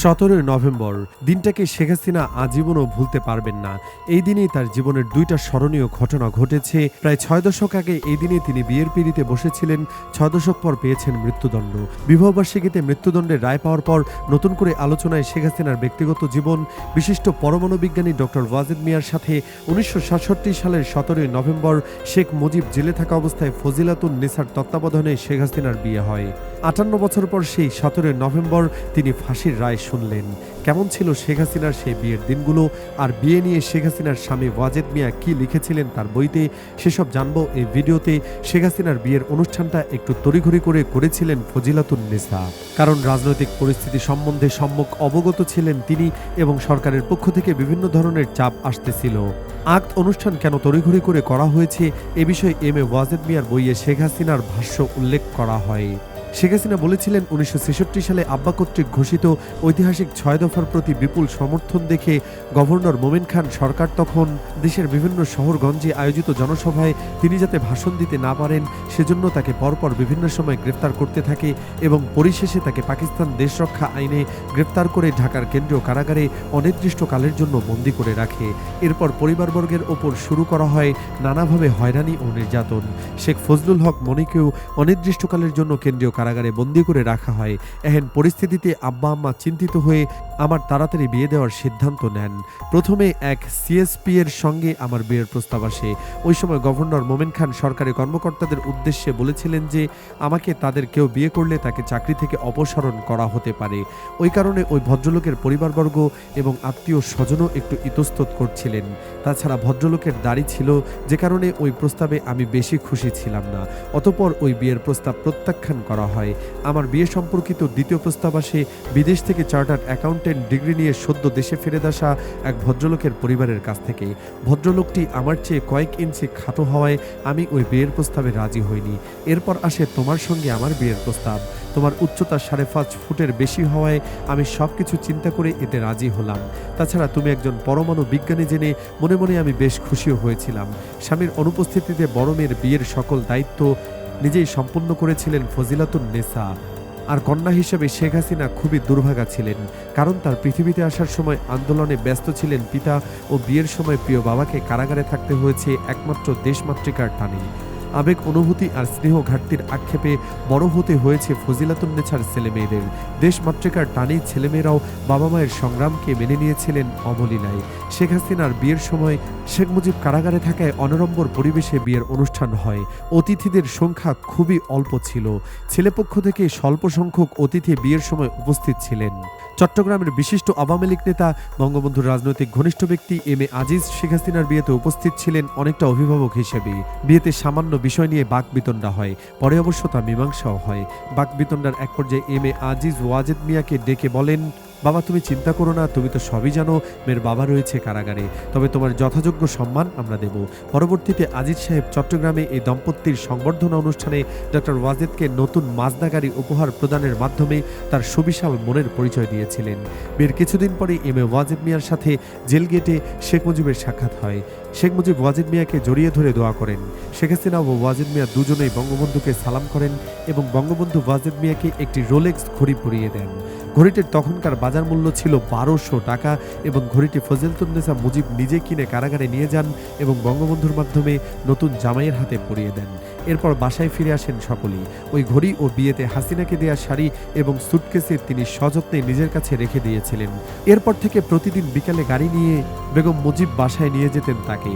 সতেরোই নভেম্বর, দিনটাকে শেখ হাসিনা আজীবনও ভুলতে পারবেন না। এই দিনেই তার জীবনের দুইটা স্মরণীয় ঘটনা ঘটেছে। প্রায় ছয় দশক আগে এই দিনে তিনি বিয়ের পিড়িতে বসেছিলেন। ছয় দশক পর পেয়েছেন মৃত্যুদণ্ড। বিবাহবার্ষিকীতে মৃত্যুদণ্ডের রায় পাওয়ার পর নতুন করে আলোচনায় শেখ হাসিনার ব্যক্তিগত জীবন, বিশিষ্ট পরমাণু বিজ্ঞানী ডক্টর ওয়াজেদ মিয়ার সাথে উনিশশো সাতষট্টি সালের সতেরোই নভেম্বর শেখ মুজিব জেলে থাকা অবস্থায় ফজিলাতুন নেসার তত্ত্বাবধানে শেখ হাসিনার বিয়ে হয়। আটান্ন বছর পর সেই সতেরোই নভেম্বর তিনি ফাঁসির রায় শুনলেন, কেমন ছিল শেখ হাসিনার সেই বিয়ের দিনগুলো? আর বিয়ে নিয়ে শেখ হাসিনার স্বামী ওয়াজেদ মিয়া কি লিখেছিলেন তার বইতে? সেসব জানব এই ভিডিওতে। শেখ হাসিনার বিয়ের অনুষ্ঠানটা একটু তড়িঘড়ি করে করেছিলেন ফজিলাতুন নেসা। কারণ রাজনৈতিক পরিস্থিতি সম্বন্ধে সম্মুখ অবগত ছিলেন তিনি এবং সরকারের পক্ষ থেকে বিভিন্ন ধরনের চাপ আসতেছিল। আক্ত অনুষ্ঠান কেন তড়িঘড়ি করে করা হয়েছে? এ বিষয়ে এম এ ওয়াজেদ মিয়ার বইয়ে শেখ হাসিনার ভাষ্য উল্লেখ করা হয়। শেখ হাসিনা বলেছিলেন উনিশশো ছেষট্টি সালে আব্বা কর্তৃক ঘোষিত ঐতিহাসিক ছয় দফার প্রতি বিপুল সমর্থন দেখে গভর্নর মোমেন খান সরকার তখন দেশের বিভিন্ন শহরগঞ্জে আয়োজিত জনসভায় তিনি যাতে ভাষণ দিতে না পারেন, সেজন্য তাকে পরপর বিভিন্ন সময় গ্রেফতার করতে থাকে এবং পরিশেষে তাকে পাকিস্তান দেশরক্ষা আইনে গ্রেফতার করে ঢাকার কেন্দ্রীয় কারাগারে অনির্দিষ্টকালের জন্য বন্দী করে রাখে। এরপর পরিবারবর্গের ওপর শুরু করা হয় নানাভাবে হয়রানি ও নির্যাতন। শেখ ফজলুল হক মনিকেও অনির্দিষ্টকালের জন্য কেন্দ্রীয় কারাগারে বন্দী করে রাখা হয়। এহেন পরিস্থিতিতে আব্বা আম্মা চিন্তিত হয়ে আমার তাড়াতাড়ি বিয়ে দেওয়ার সিদ্ধান্ত নেন। প্রথমে এক সিএসপি এর সঙ্গে আমার বিয়ের প্রস্তাব আসে। ওই সময় গভর্নর মোমেন খান সরকারি কর্মকর্তাদের উদ্দেশ্যে বলেছিলেন যে, আমাকে তাদের কেউ বিয়ে করলে তাকে চাকরি থেকে অপসারণ করা হতে পারে। ওই কারণে ওই ভদ্রলোকের পরিবারবর্গ এবং আত্মীয় স্বজনও একটু ইতস্তত করছিলেন। তাছাড়া ভদ্রলোকের দাড়ি ছিল, যে কারণে ওই প্রস্তাবে আমি বেশি খুশি ছিলাম না। অতপর ওই বিয়ের প্রস্তাব প্রত্যাখ্যান করা হয়। আমার বিয়ে সম্পর্কিত দ্বিতীয় প্রস্তাব আসে, বিদেশ থেকে চার্টার্ড অ্যাকাউন্টেন্ট ডিগ্রি নিয়ে সদ্য দেশে ফিরে আসা এক ভদ্রলোকের পরিবারের কাছ থেকে, ভদ্রলোকটি আমার চেয়ে কয়েক ইঞ্চি খাটো হওয়ায় আমি ওই বিয়ের প্রস্তাবে রাজি হইনি। এরপর আসে তোমার সঙ্গে আমার বিয়ের প্রস্তাব। তোমার উচ্চতা সাড়ে পাঁচ ফুটের বেশি হওয়ায় আমি সব কিছু চিন্তা করে এতে রাজি হলাম। তাছাড়া তুমি একজন পরমাণু বিজ্ঞানী জেনে মনে মনে আমি বেশ খুশিও হয়েছিলাম। স্বামীর অনুপস্থিতিতে বড় মেয়ের বিয়ের সকল দায়িত্ব নিজেই সম্পন্ন করেছিলেন ফজিলাতুন নেসা। আর কন্যা হিসেবে শেখ হাসিনা খুবই দুর্ভাগা ছিলেন, কারণ তার পৃথিবীতে আসার সময় আন্দোলনে ব্যস্ত ছিলেন পিতা ও বিয়ের সময় প্রিয় বাবাকে কারাগারে থাকতে হয়েছে একমাত্র দেশমাতৃকার টানে আবেগ, অনুভূতি আর স্নেহ ঘাটতির আক্ষেপে বড় হতে হয়েছে ফজিলাতুন্নেছার ছেলে মেয়েদের দেশমাতৃকার টানেই ছেলেমেয়েরাও বাবা মায়ের সংগ্রামকে মেনে নিয়েছিলেন অবলীলায় শেখ হাসিনার বিয়ের সময় শেখ মুজিব কারাগারে থাকায় অনরম্বর পরিবেশে বিয়ের অনুষ্ঠান হয়। অতিথিদের সংখ্যা খুবই অল্প ছিল। ছেলেপক্ষ থেকে স্বল্প সংখ্যক অতিথি বিয়ের সময় উপস্থিত ছিলেন। চট্টগ্রামের বিশিষ্ট আওয়ামী লীগ নেতা, বঙ্গবন্ধুর রাজনৈতিক ঘনিষ্ঠ ব্যক্তি এম এ আজিজ শেখ হাসিনার বিয়েতে উপস্থিত ছিলেন অনেকটা অভিভাবক হিসেবে। বিয়েতে সামান্য বিষয় নিয়ে বাকবিতণ্ডা হয়, পরে অবশ্য তা মীমাংসাও হয়। বাকবিতণ্ডার এক পর্যায়ে এম এ আজিজ ওয়াজেদ মিয়াকে ডেকে বলেন বাবা, তুমি চিন্তা করো না, তুমি তো সবই জানো, মেয়ের বাবা রয়েছে কারাগারে। তবে তোমার যথাযোগ্য সম্মান আমরা দেব। পরবর্তীতে আজিজ সাহেব চট্টগ্রামে এই দম্পতির সংবর্ধনা অনুষ্ঠানে ডক্টর ওয়াজেদকে নতুন মাজদা গাড়ি উপহার প্রদানের মাধ্যমে তার সুবিশাল মনের পরিচয় দিয়েছিলেন। বিয়ের কিছুদিন পরে এম এ ওয়াজেদ মিয়ার সাথে জেল গেটে শেখ মুজিবের সাক্ষাৎ হয়। শেখ মুজিব ওয়াজেদ মিয়াকে জড়িয়ে ধরে দোয়া করেন। শেখ হাসিনা ও ওয়াজেদ মিয়া দুজনেই বঙ্গবন্ধুকে সালাম করেন এবং বঙ্গবন্ধু ওয়াজেদ মিয়াকে একটি রোলেক্স ঘড়ি পরিয়ে দেন। ঘড়িটির তখনকার বাজার মূল্য ছিল বারোশো টাকা এবং ঘড়িটি ফজলতুন্নেসা মুজিব নিজে কিনে কারাগারে নিয়ে যান এবং বঙ্গবন্ধুর মাধ্যমে নতুন জামাইয়ের হাতে পরিয়ে দেন। এরপর বাসায় ফিরে আসেন সকলেই। ওই ঘড়ি ও বিয়েতে হাসিনাকে দেয়া শাড়ি এবং সুটকেসে তিনি সযত্নে নিজের কাছে রেখে দিয়েছিলেন। এরপর থেকে প্রতিদিন বিকালে গাড়ি নিয়ে বেগম মুজিব বাসায় নিয়ে যেতেন তাকে।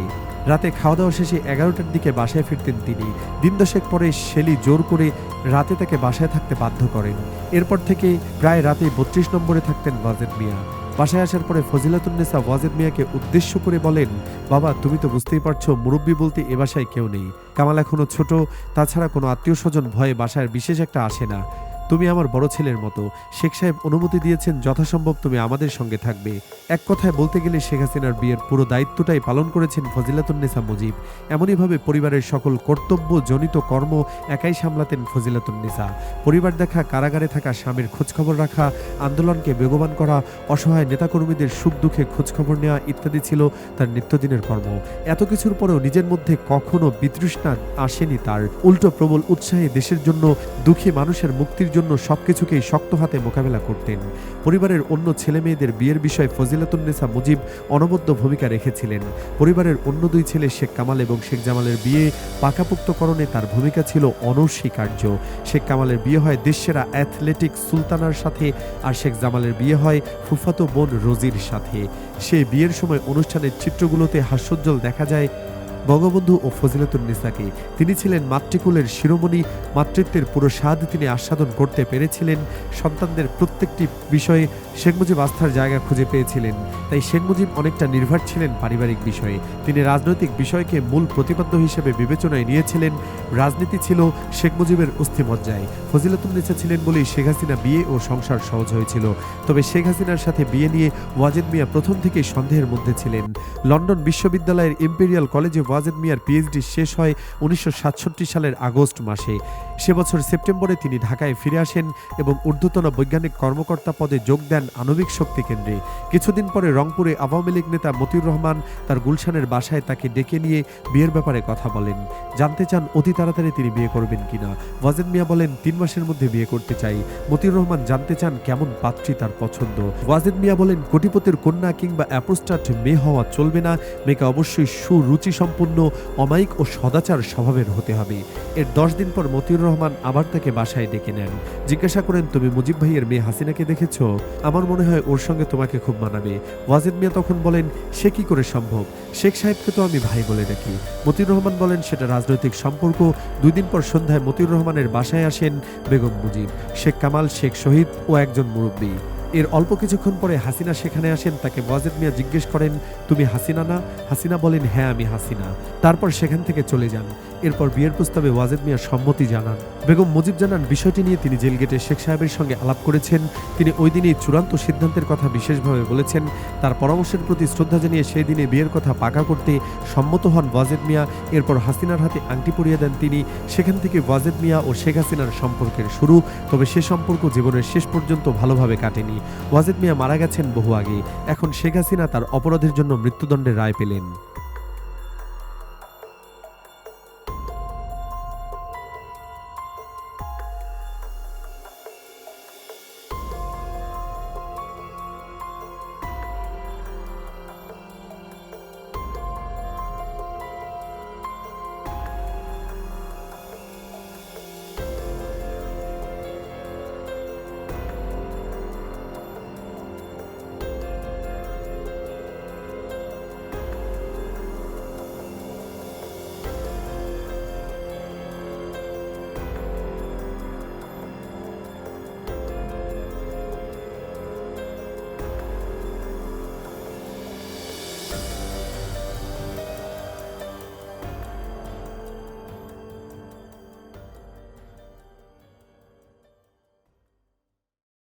রাতে খাওয়া দাওয়া শেষে এগারোটার দিকে বাসায় ফিরতেন তিনি। দিন দশেক পরে শেলি জোর করে রাতে তাকে বাসায় থাকতে বাধ্য করেন। এরপর থেকে প্রায় রাতে বত্রিশ নম্বরে থাকতেন ওয়াজেদ মিয়া। বাসায় আসার পরে ফজিলাতুন্নেসা ওয়াজেদ মিয়াকে উদ্দেশ্য করে বলেন, বাবা, তুমি তো বুঝতেই পারছ, মুরব্বী বলতে এ বাসায় কেউ নেই। কামাল এখনও ছোট, তাছাড়া কোনো আত্মীয় স্বজন ভয়ে বাসায় বিশেষ একটা আসে না। তুমি আমার বড় ছেলের মতো। শেখ সাহেব অনুমতি দিয়েছেন, যথাসম্ভব তুমি আমাদের সঙ্গে থাকবে। এক কথায় বলতে গেলে শেখ হাসিনার বিয়ের পুরো দায়িত্বটাই পালন করেছেন ফজিলাতুন্নেসা মুজিব। এমনইভাবে পরিবারের সকল কর্তব্য জনিত কর্ম একাই সামলাতেন ফজিলাতুন্নেসা পরিবার দেখা, কারাগারে থাকা, স্বামীর খোঁজখবর রাখা, আন্দোলনকে বেগবান করা, অসহায় নেতাকর্মীদের সুখ দুঃখে খোঁজখবর নেওয়া ইত্যাদি ছিল তার নিত্যদিনের কর্ম। এত কিছুর পরেও নিজের মধ্যে কখনো বিতৃষ্ণা আসেনি তার। উল্টো প্রবল উৎসাহে দেশের জন্য দুঃখী মানুষের মুক্তির জন্য জন্য সবকিছুকেই শক্ত হাতে মোকাবেলা করতেন। পরিবারের অন্য ছেলে মেয়েদের বিয়ের বিষয়ে ফজিলাতুন্নেসা মুজিব অনবদ্য ভূমিকা রেখেছিলেন। পরিবারের অন্য দুই ছেলে শেখ কামাল এবং শেখ জামালের বিয়ে পাকাপুক্তকরণে তার ভূমিকা ছিল অনস্বীকার্য। শেখ কামালের বিয়ে হয় দেশসেরা অ্যাথলেটিক সুলতানার সাথে আর শেখ জামালের বিয়ে হয় ফুফাতো বোন রোজির সাথে। সে বিয়ের সময় অনুষ্ঠানের চিত্রগুলোতে হাস্যোজ্জ্বল দেখা যায় বঙ্গবন্ধু ও ফজিলাতুন্নেসাকে তিনি ছিলেন মাতৃকুলের শিরোমণি, মাতৃত্বের পুরো স্বাদ তিনি আস্বাদন করতে পেরেছিলেন। সন্তানদের প্রত্যেকটি বিষয়ে শেখ মুজিব আস্থার জায়গা খুঁজে পেয়েছিলেন। তাই শেখ মুজিব অনেকটা নির্ভর ছিলেন পারিবারিক বিষয়ে। তিনি রাজনৈতিক বিষয়কে মূল প্রতিপাদ্য হিসেবে বিবেচনায় নিয়েছিলেন। রাজনীতি ছিল শেখ মুজিবের অস্থিমজ্জায়। ফজিলাতুন্নেসা ছিলেন বলেই শেখ হাসিনা বিয়ে ও সংসার সহজ হয়েছিল। তবে শেখ হাসিনার সাথে বিয়ে নিয়ে ওয়াজেদ মিয়া প্রথম থেকেই সন্দেহের মধ্যে ছিলেন। লন্ডন বিশ্ববিদ্যালয়ের ইম্পেরিয়াল কলেজে ওয়াজেদ মিয়ার পিএইচডি শেষ হয় উনিশশো সাতষট্টি সালের আগস্ট মাসে। সে বছর সেপ্টেম্বরে তিনি ঢাকায় ফিরে আসেন এবং ঊর্ধ্বতন বৈজ্ঞানিক কর্মকর্তা পদে যোগ দেন আণবিক শক্তি কেন্দ্রে। কিছুদিন পরে রংপুরে আওয়ামী লীগ নেতা মতিউর রহমান তার গুলশানের বাসায় তাকে ডেকে নিয়ে বিয়ের ব্যাপারে কথা বলেন। জানতে চান অতি তাড়াতাড়ি তিনি বিয়ে করবেন কিনা। ওয়াজেদ মিয়া বলেন, তিন মাসের মধ্যে বিয়ে করতে চাই। মতিউর রহমান জানতে চান কেমন পাত্রী তার পছন্দ। ওয়াজেদ মিয়া বলেন, কোটিপতির কন্যা কিংবা অ্যাপোস্টাট মেয়ে হওয়া চলবে না। মেয়েকে অবশ্যই সুরুচি সম্পন্ন অমায়িক ও সদাচার স্বভাবের হতে হবে। এর দশ দিন পর মতিউর রহমান আবার তাকে বাসায় ডেকে নেন। জিজ্ঞাসা করেন, তুমি মুজিব ভাইয়ের মেয়ে হাসিনাকে দেখেছ? আমার মনে হয় ওর সঙ্গে তোমাকে খুব মানাবে। ওয়াজেদ মিয়া তখন বলেন, সে কি করে সম্ভব? শেখ সাহেবকে তো আমি ভাই বলে ডাকি। মতিউর রহমান বলেন, সেটা রাজনৈতিক সম্পর্ক। দুই দিন পর সন্ধ্যায় মতিউর রহমানের বাসায় আসেন বেগম মুজিব। শেখ কামাল, শেখ শহীদ ও একজন মুরব্বী। এর অল্প কিছুক্ষণ পরে হাসিনা সেখানে আসেন, তাকে ওয়াজেদ মিয়া জিজ্ঞেস করেন, তুমি হাসিনা না? হাসিনা বলেন হ্যাঁ আমি হাসিনা। তারপর সেখান থেকে চলে যান। এরপর বিয়ের প্রস্তাবে ওয়াজেদ মিয়া সম্মতি জানান। বেগম মুজিব জানান, বিষয়টি নিয়ে তিনি জেল গেটে শেখ সাহেবের সঙ্গে আলাপ করেছেন। তিনি ওই দিনই চূড়ান্ত সিদ্ধান্তের কথা বিশেষভাবে বলেছেন। তার পরামর্শের প্রতি শ্রদ্ধা জানিয়ে সেই দিনে বিয়ের কথা পাকা করতে সম্মত হন ওয়াজেদ মিয়া। এরপর হাসিনার হাতে আংটি পরিয়ে দেন তিনি। সেখান থেকে ওয়াজেদ মিয়া ও শেখ হাসিনার সম্পর্কের শুরু। তবে সে সম্পর্ক জীবনের শেষ পর্যন্ত ভালোভাবে কাটেনি। ওয়াজেদ মিয়া মারা গেছেন বহু আগে এখন শেখ হাসিনা তার অপরাধের জন্য মৃত্যুদণ্ডের রায় পেলেন।